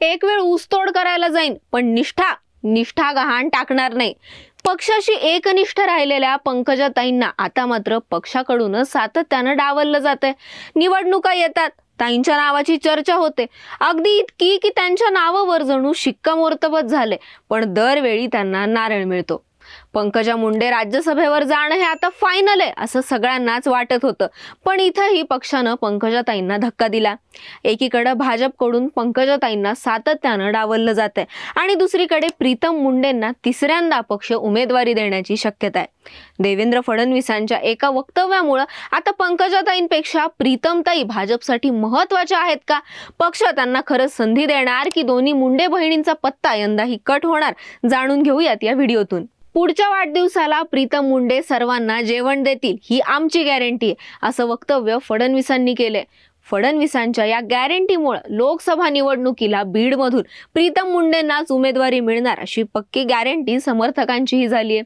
एक वेळ ऊसतोड करायला जाईन पण निष्ठा निष्ठा गहाण टाकणार नाही. पक्षाशी एकनिष्ठ राहिलेल्या पंकजाताईंना आता मात्र पक्षाकडूनच सातत्यानं डावललं जात आहे निवडणुका येतात ताईंच्या नावाची चर्चा होते. अगदी इतकी की त्यांच्या नावावर जणू शिक्कामोर्तबच झाले पण दरवेळी त्यांना नारळ मिळतो. पंकजा मुंडे राज्यसभेवर जाणं हे आता फायनल आहे असं सगळ्यांनाच वाटत होतं. पण इथंही पक्षानं पंकजाताईंना धक्का दिला. एकीकडे भाजपकडून पंकजाताईंना सातत्यानं डावललं जात आहे आणि दुसरीकडे प्रीतम मुंडेंना तिसऱ्यांदा पक्ष उमेदवारी देण्याची शक्यता आहे. देवेंद्र फडणवीसांच्या एका वक्तव्यामुळं आता पंकजाताईंपेक्षा प्रीतमताई भाजपसाठी महत्त्वाच्या आहेत का? पक्ष त्यांना खरंच संधी देणार की दोन्ही मुंडे बहिणींचा पत्ता यंदाही कट होणार? जाणून घेऊयात या व्हिडिओतून. पुढच्या वाढदिवसाला प्रीतम मुंडे सर्वांना जेवण देतील ही आमची गॅरंटी आहे असं वक्तव्य फडणवीसांनी केलंय. फडणवीसांच्या या गॅरंटीमुळे लोकसभा निवडणुकीला बीडमधून प्रीतम मुंडेंनाच उमेदवारी मिळणार अशी पक्की गॅरंटी समर्थकांचीही झाली आहे.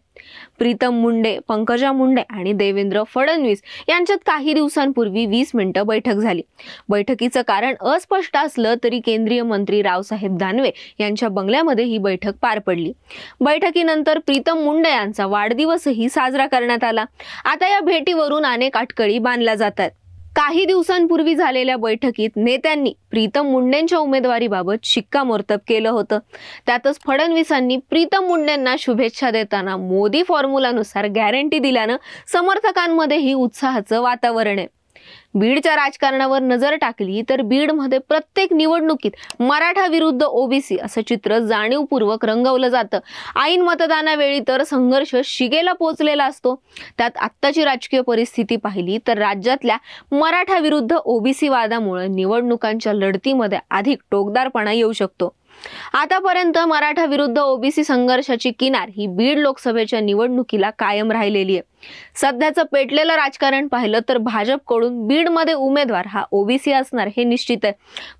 प्रीतम मुंडे पंकजा मुंडे आणि देवेंद्र फडणवीस यांच्यात काही दिवसांपूर्वी वीस मिनिटं बैठक झाली. बैठकीचं कारण अस्पष्ट असलं तरी केंद्रीय मंत्री रावसाहेब दानवे यांच्या बंगल्यामध्ये ही बैठक पार पडली. बैठकीनंतर प्रीतम मुंडे यांचा वाढदिवसही साजरा करण्यात आला. आता या भेटीवरून अनेक अटकळी बांधल्या जातात. काही दिवसांपूर्वी झालेल्या बैठकीत नेत्यांनी प्रीतम मुंडेंच्या उमेदवारीबाबत शिक्कामोर्तब केलं होतं. त्यातच फडणवीसांनी प्रीतम मुंडेंना शुभेच्छा देताना मोदी फॉर्म्युलानुसार गॅरंटी दिल्यानं समर्थकांमध्येही उत्साहाचं वातावरण आहे. बीडच्या राजकारणावर नजर टाकली तर बीडमध्ये प्रत्येक निवडणुकीत मराठा विरुद्ध ओबीसी असं चित्र जाणीवपूर्वक रंगवलं जातं. ऐन मतदानावेळी तर संघर्ष शिगेला पोचलेला असतो. त्यात आत्ताची राजकीय परिस्थिती पाहिली तर राज्यातल्या मराठा विरुद्ध ओबीसी वादामुळे निवडणुकांच्या लढतीमध्ये अधिक टोकदारपणा येऊ शकतो. आतापर्यंत मराठा विरुद्ध ओबीसी संघर्षाची किनार ही बीड लोकसभेच्या निवडणुकीला कायम राहिलेली आहे. सध्याचं पेटलेलं राजकारण पाहिलं तर भाजपकडून बीडमध्ये उमेदवार हा ओबीसी असणार हे निश्चित आहे.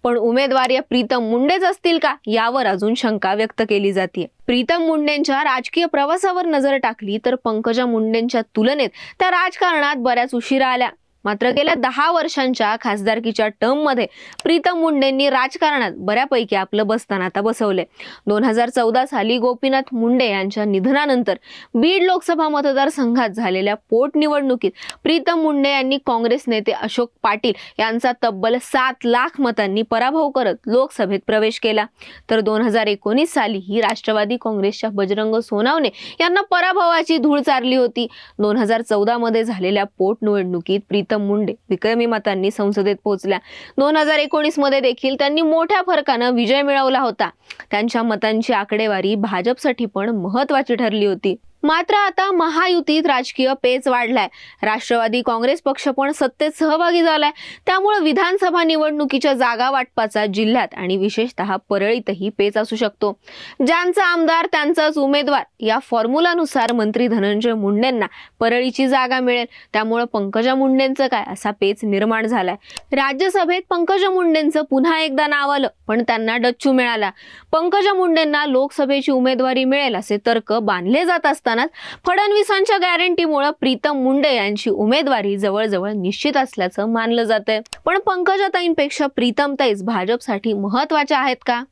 पण उमेदवार या प्रीतम मुंडेच असतील का? यावर अजून शंका व्यक्त केली जाते प्रीतम मुंडेंच्या राजकीय प्रवासावर नजर टाकली तर पंकजा मुंडेंच्या तुलनेत त्या राजकारणात बऱ्याच उशिरा आल्या. मात्र गेल्या दहा वर्षांच्या खासदारकीच्या टर्ममध्ये प्रीतम मुंडेंनी राजकारणात बऱ्यापैकी आपलं बस्तान आता बसवले दोन हजार चौदा साली गोपीनाथ मुंडे यांच्या निधनानंतर बीड लोकसभा मतदारसंघात झालेल्या पोटनिवडणुकीत प्रीतम मुंडे यांनी काँग्रेस नेते अशोक पाटील यांचा तब्बल सात लाख मतांनी पराभव करत लोकसभेत प्रवेश केला. तर दोन हजार एकोणीस साली ही राष्ट्रवादी काँग्रेसच्या बजरंग सोनावणे यांना पराभवाची धूळ चारली होती. दोन हजार चौदा मध्ये झालेल्या पोटनिवडणुकीत प्रीतम मुंडे विक्रमी मतांनी संसदेत पोहोचल्या. दोन हजार एकोणीसमध्ये देखील त्यांनी मोठ्या फरकानं विजय मिळवला होता. त्यांच्या मतांची आकडेवारी भाजपसाठी पण महत्वाची ठरली होती. मात्र आता महायुतीत राजकीय पेच वाढलाय. राष्ट्रवादी काँग्रेस पक्ष पण सत्तेत सहभागी झालाय. त्यामुळे विधानसभा निवडणुकीच्या जागा वाटपाचा जिल्ह्यात आणि विशेषतः परळीतही पेच असू शकतो. ज्यांचा आमदार त्यांचाच उमेदवार या फॉर्म्युलानुसार मंत्री धनंजय मुंडेंना परळीची जागा मिळेल. त्यामुळे पंकजा मुंडेंचं काय असा पेच निर्माण झालाय. राज्यसभेत पंकजा मुंडेंचं पुन्हा एकदा नाव आलं पण त्यांना डच्चू मिळाला. पंकजा मुंडेंना लोकसभेची उमेदवारी मिळेल असे तर्क बांधले जात असतात असतानाच फडणवीसांच्या गॅरंटीमुळे प्रीतम मुंडे यांची उमेदवारी जवळजवळ निश्चित असल्याचं मानलं जातंय. पण पंकजाताईंपेक्षा प्रीतमताईच भाजपसाठी महत्त्वाच्या आहेत का?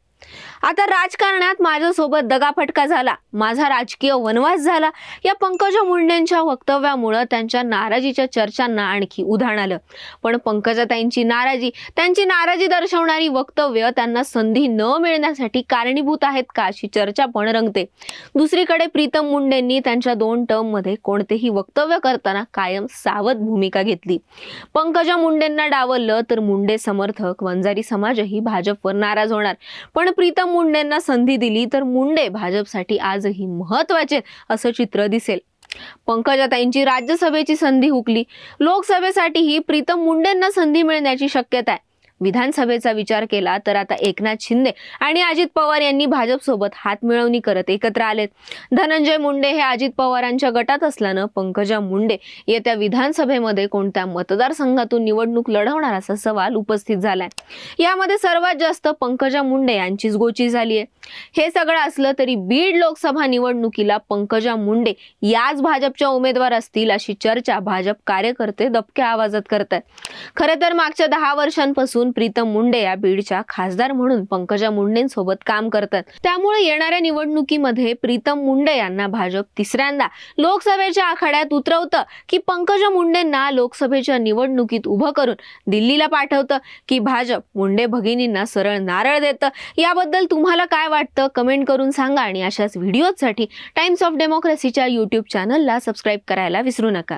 आता राजकारणात माझ्यासोबत दगाफटका झाला. माझा राजकीय वनवास झाला. या पंकजा मुंडेंच्या वक्तव्यामुळं त्यांच्या नाराजीच्या चर्चांना आणखी उधाण आलं. पण पंकजाताईंची नाराजी त्यांची नाराजी दर्शवणारी वक्तव्य त्यांना संधी न मिळण्यासाठी कारणीभूत आहेत का अशी चर्चा पण रंगते. दुसरीकडे प्रीतम मुंडेंनी त्यांच्या दोन टर्ममध्ये कोणतेही वक्तव्य करताना कायम सावध भूमिका घेतली. पंकजा मुंडेंना डावललं तर मुंडे समर्थक वंजारी समाजही भाजपवर नाराज होणार. पण प्रीतम मुंडेंना संधी दिली तर मुंडे भाजपसाठी आजही महत्त्वाचे असं चित्र दिसेल. पंकजाताईंची राज्यसभेची संधी हुकली. लोकसभेसाठीही प्रीतम मुंडेंना संधी मिळण्याची शक्यता आहे. विधानसभेचा विचार केला तर आता एकनाथ शिंदे आणि अजित पवार यांनी भाजपसोबत हात मिळवणी करत एकत्र आलेत. धनंजय मुंडे हे अजित पवारांच्या गटात असल्यानं पंकजा मुंडे येत्या विधानसभेमध्ये कोणत्या मतदारसंघातून निवडणूक लढवणार असा सवाल उपस्थित झालाय. यामध्ये सर्वात जास्त पंकजा मुंडे यांचीच गोची झाली आहे. हे सगळं असलं तरी बीड लोकसभा निवडणुकीला पंकजा मुंडे याच भाजपच्या उमेदवार असतील अशी चर्चा भाजप कार्यकर्ते दबक्या आवाजात करतात खरं तर मागच्या दहा वर्षांपासून असून प्रीतम मुंडे या बीडच्या खासदार म्हणून पंकजा मुंडेंसोबत काम करतात. त्यामुळे येणाऱ्या निवडणुकीमध्ये प्रीतम मुंडे यांना भाजप तिसऱ्यांदा लोकसभेच्या आखाड्यात उतरवतं की पंकजा मुंडेंना लोकसभेच्या निवडणुकीत उभं करून दिल्लीला पाठवतं की भाजप मुंडे भगिनींना सरळ नारळ देतं. याबद्दल तुम्हाला काय वाटतं? कमेंट करून सांगा आणि अशाच व्हिडिओजसाठी टाइम्स ऑफ डेमोक्रेसीच्या यूट्यूब चॅनलला सबस्क्राईब करायला विसरू नका.